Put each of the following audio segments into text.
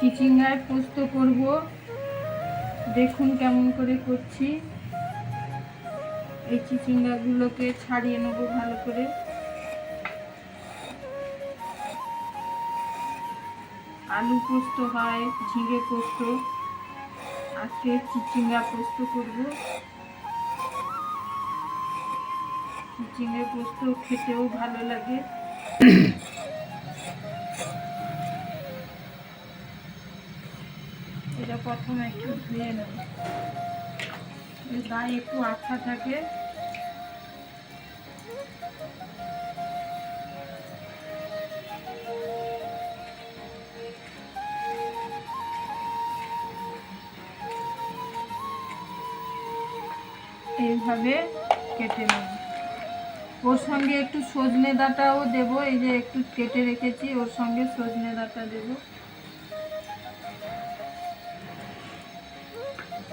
চিচিঙ্গায় পোস্ত করব। দেখুন কেমন করে করছি। এই চিচিঙ্গাগুলোকে ছাড়িয়ে নেব ভালো করে। আলু পোস্ত হয়, ঝিঙে পোস্ত। আজকে চিচিঙ্গা পোস্ত করব। চিচিঙ্গা পোস্ত খেতেও ভালো লাগে। এটা প্রথমে একটু ধুয়ে নেব। গায়ে একটু আঠা থাকে। এইভাবে কেটে নেব। ওর সঙ্গে একটু সজনে ডাঁটাও দেবো। এই যে একটু কেটে রেখেছি, ওর সঙ্গে সজনে ডাঁটা দেবো।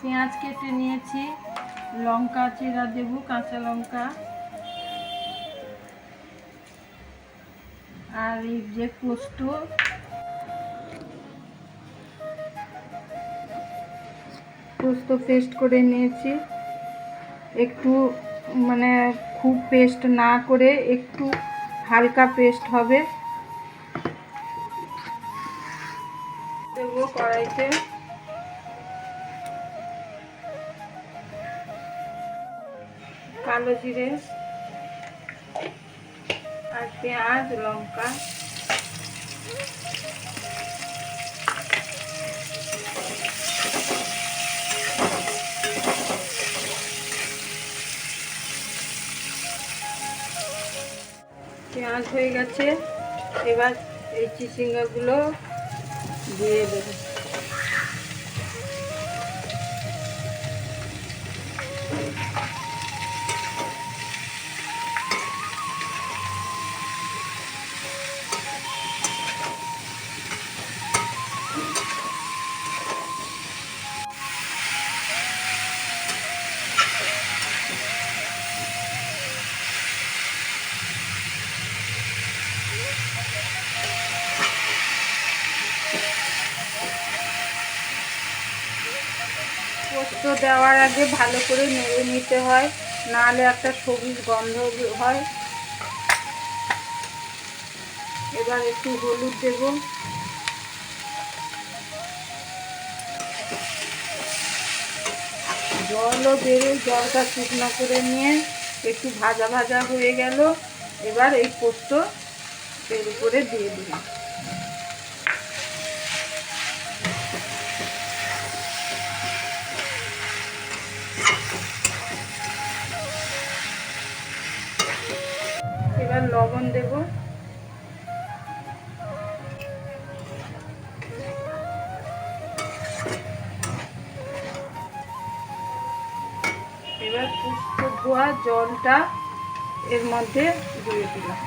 পেঁয়াজ কেটে নিয়েছি, লঙ্কা, চেরা দেবো, কাঁচা লঙ্কা। আর এই যে পোস্ত। পোস্ত পেস্ট করে নিয়েছি। একটু মানে খুব পেস্ট না করে একটু হালকা পেস্ট হবে। দেবো কড়াইতে। কালো জিরে আর পেঁয়াজ লঙ্কা। পেঁয়াজ হয়ে গেছে। এবার এই চিচিঙ্গাগুলো দিয়ে দেবো। পোস্ত দেওয়ার আগে ভালো করে নেড়ে নিতে হয়, নাহলে একটা সবুজ গন্ধ হয়। এবার একটু হলুদ দেব। জলও বেরোয় জলটা শুকনো করে নিয়ে একটু ভাজা ভাজা হয়ে গেল। এবার এই পোস্ত এর উপরে দিয়ে দিলাম। লবণ দেব। এবার পুষ্ট ধোয়া জলটা এর মধ্যে দিয়ে দিলাম।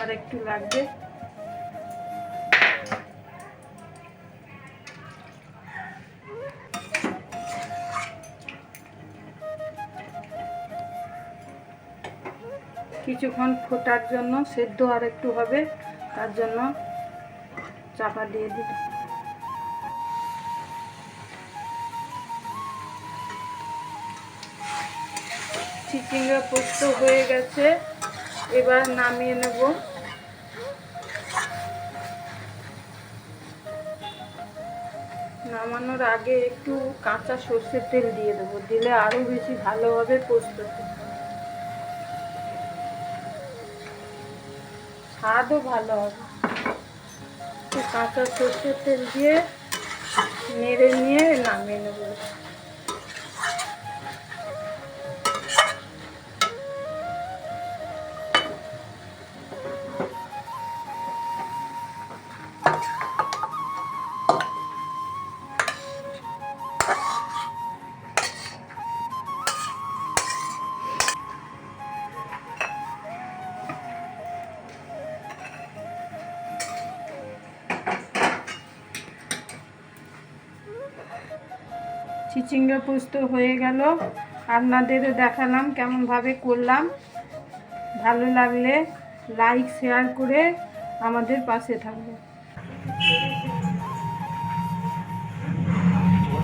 আর একটু লাগবে। কিছুক্ষণ ফোটার জন্য সেদ্ধ আর একটু হবে, তার জন্য চাপা দিয়ে দিতে চিচিঙ্গা পোস্ত হয়ে গেছে, এবার নামিয়ে নেব। নামানোর আগে একটু কাঁচা সর্ষের তেল দিয়ে দেবো, দিলে আরও বেশি ভালো হবে পোস্তটা। স্বাদও ভালো হবে। কাঁচা সর্ষের তেল দিয়ে নেড়ে নিয়ে নামিয়ে নেব। চিচিঙ্গা পোস্ত হয়ে গেল। আপনাদেরও দেখালাম কেমনভাবে করলাম। ভালো লাগলে লাইক শেয়ার করে আমাদের পাশে থাকবে